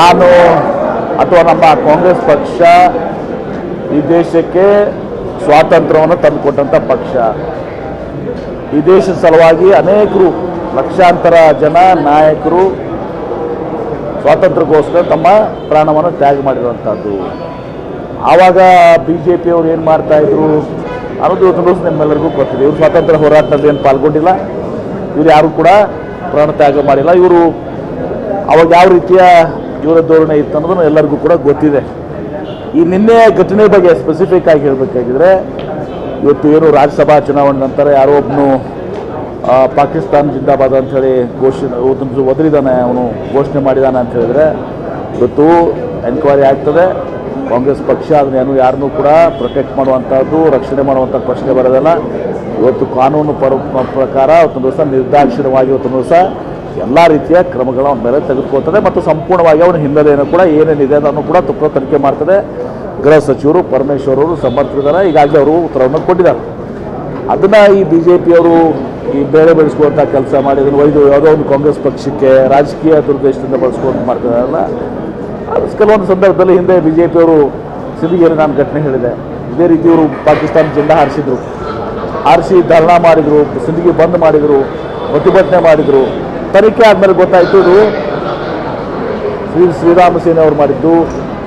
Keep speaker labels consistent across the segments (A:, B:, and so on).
A: ನಾನು ಅಥವಾ ನಮ್ಮ ಕಾಂಗ್ರೆಸ್ ಪಕ್ಷ ಈ ದೇಶಕ್ಕೆ ಸ್ವಾತಂತ್ರ್ಯವನ್ನು ತಂದುಕೊಟ್ಟಂಥ ಪಕ್ಷ. ಈ ದೇಶದ ಸಲುವಾಗಿ ಅನೇಕರು ಲಕ್ಷಾಂತರ ಜನ ನಾಯಕರು ಸ್ವಾತಂತ್ರ್ಯಕ್ಕೋಸ್ಕರ ತಮ್ಮ ಪ್ರಾಣವನ್ನು ತ್ಯಾಗ ಮಾಡಿರುವಂಥದ್ದು ಆವಾಗ ಬಿ ಜೆ ಪಿಯವರು ಏನು ಮಾಡ್ತಾಯಿದ್ರು ಅನ್ನೋದು ಇವತ್ತು ನಿಮ್ಮೆಲ್ಲರಿಗೂ ಗೊತ್ತಿದೆ. ಇವರು ಸ್ವಾತಂತ್ರ್ಯ ಹೋರಾಟದಲ್ಲಿ ಏನು ಪಾಲ್ಗೊಂಡಿಲ್ಲ. ಇವರು ಯಾರು ಕೂಡ ಪ್ರಾಣ ತ್ಯಾಗ ಮಾಡಿಲ್ಲ. ಇವರು ಅವಾಗ ಯಾವ ರೀತಿಯ ಇವರ ಧೋರಣೆ ಇತ್ತು ಅನ್ನೋದನ್ನು ಎಲ್ಲರಿಗೂ ಕೂಡ ಗೊತ್ತಿದೆ. ಈ ನಿನ್ನೆ ಘಟನೆ ಬಗ್ಗೆ ಸ್ಪೆಸಿಫಿಕ್ ಆಗಿ ಹೇಳಬೇಕಾಗಿದ್ರೆ, ಇವತ್ತು ಏನು ರಾಜ್ಯಸಭಾ ಚುನಾವಣೆ ನಂತರ ಯಾರೋ ಒಬ್ಬನು ಪಾಕಿಸ್ತಾನ ಜಿಂದಾಬಾದ್ ಅಂಥೇಳಿ ಘೋಷಣೆ ಒದರಿದ್ದಾನೆ ಅವನು ಘೋಷಣೆ ಮಾಡಿದಾನೆ ಅಂತ ಹೇಳಿದ್ರೆ, ಇವತ್ತು ಎನ್ಕ್ವೈರಿ ಆಗ್ತದೆ. ಕಾಂಗ್ರೆಸ್ ಪಕ್ಷ ಅದನ್ನ ಏನು ಯಾರನ್ನೂ ಕೂಡ ಪ್ರೊಟೆಕ್ಟ್ ಮಾಡುವಂಥದ್ದು ರಕ್ಷಣೆ ಮಾಡುವಂಥ ಪ್ರಶ್ನೆ ಬರೋದಲ್ಲ. ಇವತ್ತು ಕಾನೂನು ಪರ, ಪ್ರಕಾರ ಅವತ್ತೊಂದು ದಿವಸ ನಿರ್ದಾಕ್ಷಿಣ್ಯವಾಗಿ ಇವತ್ತೊಂದು ದಿವಸ ಎಲ್ಲ ರೀತಿಯ ಕ್ರಮಗಳ ಅವನ ಮೇಲೆ ತೆಗೆದುಕೊಳ್ತದೆ ಮತ್ತು ಸಂಪೂರ್ಣವಾಗಿ ಅವನ ಹಿನ್ನೆಲೆಯನ್ನು ಕೂಡ ಏನೇನಿದೆ ಅದನ್ನು ಕೂಡ ತುಪ್ಪ ತನಿಖೆ ಮಾಡ್ತದೆ. ಗೃಹ ಸಚಿವರು, ಪರಮೇಶ್ವರ್ ಅವರು ಸಮರ್ಥರಿದ್ದಾರೆ. ಈಗಾಗಲೇ ಅವರು ಉತ್ತರವನ್ನು ಕೊಟ್ಟಿದ್ದಾರೆ. ಅದನ್ನು ಈ ಬಿ ಜೆ ಪಿಯವರು ಈ ಬೇಳೆ ಬೆಳೆಸ್ಕೊಂಥ ಕೆಲಸ ಮಾಡಿ ಅದನ್ನು ಒಯ್ದು ಯಾವುದೋ ಒಂದು ಕಾಂಗ್ರೆಸ್ ಪಕ್ಷಕ್ಕೆ ರಾಜಕೀಯ ದುರುದ್ದೇಶದಿಂದ ಬಳಸ್ಕೊಂಡು ಮಾಡ್ತಾರಲ್ಲ ಅದು ಕೆಲವೊಂದು ಸಂದರ್ಭದಲ್ಲಿ ಹಿಂದೆ ಬಿ ಜೆ ಪಿಯವರು ಸಿಂಧಿಗೇರಿ ನಾನು ಘಟನೆ ಹೇಳಿದೆ. ಇದೇ ರೀತಿ ಇವರು ಪಾಕಿಸ್ತಾನ ಜೆಂಡಾ ಹಾರಿಸಿದ್ರು. ಹಾರಿಸಿ ಧರ್ಣಾ ಮಾಡಿದರು ಸಿಂದಗಿ ಬಂದ್ ಮಾಡಿದರು, ಪ್ರತಿಭಟನೆ ಮಾಡಿದರು. ತನಿಖೆ ಆದಮೇಲೆ ಗೊತ್ತಾಯಿತು ಇದು ಶ್ರೀ ಶ್ರೀರಾಮ ಸೇನೆ ಅವ್ರು ಮಾಡಿದ್ದು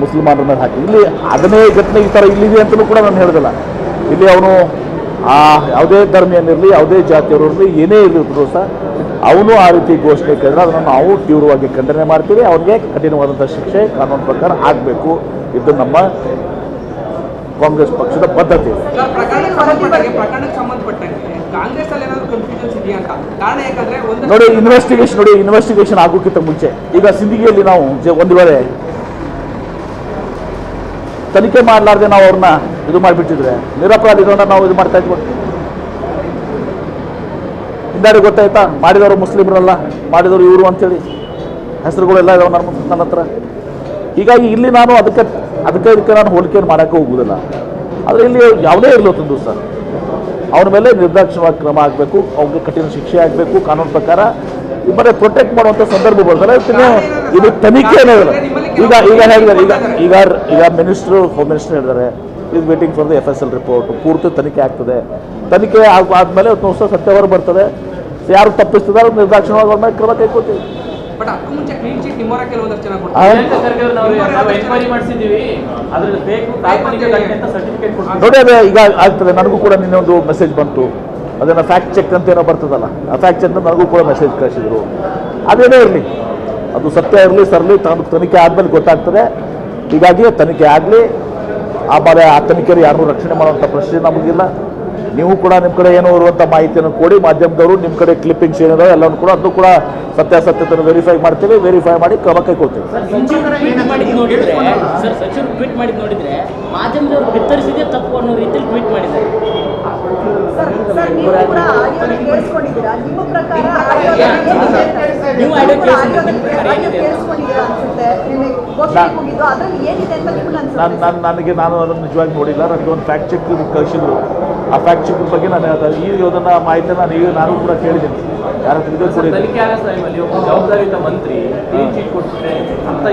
A: ಮುಸಲ್ಮಾನರ ಮೇಲೆ ಹಾಕಿ. ಇಲ್ಲಿ ಅದನ್ನೇ ಘಟನೆ ಈ ಥರ ಇಲ್ಲಿದೆ ಅಂತಲೂ ಕೂಡ ನಾನು ಹೇಳಿದಿಲ್ಲ. ಇಲ್ಲಿ ಅವನು ಆ ಯಾವುದೇ ಧರ್ಮೀಯನಿರಲಿ ಯಾವುದೇ ಜಾತಿಯವರು ಇರಲಿ, ಏನೇ ಇರಲಿದ್ರು ಸಹ ಅವನು ಆ ರೀತಿ ಘೋಷಣೆ ಕೇಳಿದ್ರೆ ಅದನ್ನು ನಾವು ತೀವ್ರವಾಗಿ ಖಂಡನೆ ಮಾಡ್ತೀವಿ. ಅವನಿಗೆ ಕಠಿಣವಾದಂಥ ಶಿಕ್ಷೆ, ಕಾನೂನು ಪ್ರಕಾರ ಆಗಬೇಕು. ಇದು ನಮ್ಮ ಕಾಂಗ್ರೆಸ್ ಪಕ್ಷದ ಬದ್ಧತೆ. ನೋಡಿ ಇನ್ವೆಸ್ಟಿಗೇಷನ್ ನೋಡಿ ಇನ್ವೆಸ್ಟಿಗೇಷನ್ ಆಗೋಕ್ಕಿಂತ ಮುಂಚೆ. ಈಗ ಸಿಂಧಿಗೆಯಲ್ಲಿ ನಾವು ಒಂದು ವೇಳೆ ತನಿಖೆ ಮಾಡಲಾರ್ದೆ ನಾವು ಅವ್ರನ್ನ ಇದು ಮಾಡಿಬಿಟ್ಟಿದ್ರೆ, ನಿರಪರಾಧಿಗಳನ್ನ ನಾವು ಇದು ಮಾಡ್ತಾ ಇದ್ವಿ. ಹಿಂದಾಡಿ ಗೊತ್ತಾಯ್ತಾ? ಮಾಡಿದವರು ಮುಸ್ಲಿಮರಲ್ಲ, ಮಾಡಿದವರು ಇವರು ಅಂತೇಳಿ. ಹೆಸರುಗಳೆಲ್ಲ ಇದಾವೆ ನನ್ನ ನನ್ನ ಹತ್ರ. ಹೀಗಾಗಿ ಇಲ್ಲಿ ನಾನು ಅದಕ್ಕೆ ಅದಕ್ಕೆ ಇದಕ್ಕೆ ನಾನು ಹೋಲಿಕೆಯನ್ನು ಮಾಡೋಕ್ಕೆ ಹೋಗುವುದಿಲ್ಲ. ಆದರೆ ಇಲ್ಲಿ ಯಾವುದೇ ಇರಲಿ ಒಂದು ಅವನ ಮೇಲೆ ನಿರ್ದಾಕ್ಷಿಣ್ಯವಾಗಿ ಕ್ರಮ ಆಗಬೇಕು, ಅವ್ರಿಗೆ ಕಠಿಣ ಶಿಕ್ಷೆ ಆಗಬೇಕು, ಕಾನೂನು ಪ್ರಕಾರ. ಇಬ್ಬರ ಪ್ರೊಟೆಕ್ಟ್ ಮಾಡುವಂಥ ಸಂದರ್ಭ ಬರ್ತಾರೆ ಇದನ್ನ ಇದು ತನಿಖೆ ಏನಿಲ್ಲ ಈಗ ಈಗ ಹೇಳಿದ್ದಾರೆ ಈಗ ಈಗ ಈಗ ಮಿನಿಸ್ಟ್ರು ಹೋಮ್ ಮಿನಿಸ್ಟರ್ ಹೇಳಿದ್ದಾರೆ. Is waiting for the F S L report ಪೂರ್ತಿ ತನಿಖೆ ಆಗ್ತದೆ. ತನಿಖೆ ಆದಮೇಲೆ ಸತ್ಯವರು ಬರ್ತದೆ. ಯಾರು ತಪ್ಪಿಸ್ತಿದ್ದಾರೆ ನಿರ್ದಾಕ್ಷಿಣ್ಯವಾಗಿ ಅವ್ರ ಮೇಲೆ ಕ್ರಮ ಕೈಗೊಳ್ತೀವಿ.
B: ಬಟ್ ಅದಕ್ಕೂ ಮುಂಚೆ ಕ್ಲೀನ್ ಚೀಟ್ ನಿಮ್ಮವರ ಕೆಲವೊಂದಷ್ಟು ಜನ ಕೊಡ್ತಾರೆ
A: ನೋಡಿ ಅದೇ ಈಗ ಆಗ್ತದೆ. ನನಗೂ ಕೂಡ ನಿನ್ನೆ ಒಂದು ಮೆಸೇಜ್ ಬಂತು. ಅದನ್ನು ಫ್ಯಾಕ್ಟ್ ಚೆಕ್ ಅಂತ ಏನೋ ಬರ್ತದಲ್ಲ. ಆ ಫ್ಯಾಕ್ಟ್ ಚೆಕ್ ನನಗೂ ಕೂಡ ಮೆಸೇಜ್ ಕಳಿಸಿದ್ರು. ಅದೇನೇ ಇರಲಿ. ಅದು ಸತ್ಯ ಇರಲಿ ಸರಲಿ ತನ್ನ ತನಿಖೆ ಆದಮೇಲೆ ಗೊತ್ತಾಗ್ತದೆ. ಹೀಗಾಗಿ ತನಿಖೆ ಆಗಲಿ. ಆಮೇಲೆ ಆ ತನಿಖೆಯಲ್ಲಿ ಯಾರನ್ನೂ ರಕ್ಷಣೆ ಮಾಡುವಂಥ ಪ್ರಶ್ನೆ ನಮಗಿಲ್ಲ. ನೀವು ಕೂಡ ನಿಮ್ಮ ಕಡೆ ಏನೋ ಇರುವಂಥ ಮಾಹಿತಿಯನ್ನು ಕೊಡಿ. ಮಾಧ್ಯಮದವರು ನಿಮ್ಮ ಕಡೆ ಕ್ಲಿಪ್ಪಿಂಗ್ಸ್ ಏನಿದೆ ಎಲ್ಲವನ್ನು ಕೂಡ ಅದು ಕೂಡ ಸತ್ಯಾಸತ್ಯತೆಯನ್ನು ವೆರಿಫೈ ಮಾಡ್ತೀವಿ ವೆರಿಫೈ ಮಾಡಿ ಕ್ರಮ ಕೈಗೊಳ್ತೀವಿ ನಾನು ನನಗೆ ನಾನು ಅದನ್ನು ನಿಜವಾಗಿ ನೋಡಿಲ್ಲ. ನನಗೆ ಒಂದು ಫ್ಯಾಕ್ಟ್ ಚೆಕ್ ಕಳಿಸಿದ್ರು. ಆ ಫ್ಯಾಕ್ಟ್ ಚೆಕ್ ಬಗ್ಗೆ ನಾನು ಹೇಳ್ತಾ ಈ ಅದನ್ನ ಮಾಹಿತಿ ನಾನು ಈಗ ನಾನು ಕೂಡ ಕೇಳಿದ್ದೀನಿ. ಯಾರ
C: ಜವಾಬ್ದಾರಿಯುತ ಮಂತ್ರಿ ಅಂತ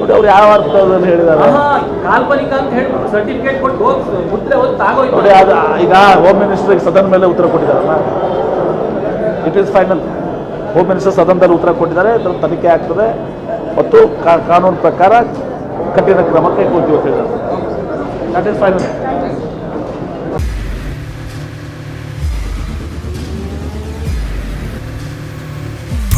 A: ನೋಡಿ ಅವ್ರು ಯಾವ ಅರ್ಥದಲ್ಲಿ ಹೇಳಿದ್ದಾರೆ
C: ಆಹಾ, ಕಾಲ್ಪನಿಕ ಅಂತ ಹೇಳಿ ಸರ್ಟಿಫಿಕೇಟ್ ಕೊಟ್ಟು ಹೋಗಿ ಮುದ್ರೆ ಹೋಗಿ ತಾಗೋಯ್ತು.
A: ನೋಡಿ ಅದು ಈಗ ಹೋಮ್ ಮಿನಿಸ್ಟರ್ಗೆ ಸದನ ಮೇಲೆ ಉತ್ತರ ಕೊಟ್ಟಿದ್ದಾರಲ್ಲ? It is final home minister ಸದನದಲ್ಲಿ ಉತ್ತರ ಕೊಟ್ಟಿದ್ದಾರೆ ಅದರ ತನಿಖೆ ಆಗ್ತದೆ. ಮತ್ತು ಕಾನೂನು ಪ್ರಕಾರ ಕಠಿಣ ಕ್ರಮ ಕೈಗೊಳ್ತೀವಿ ಅಂತ ಹೇಳಿದ್ದಾರೆ. That is final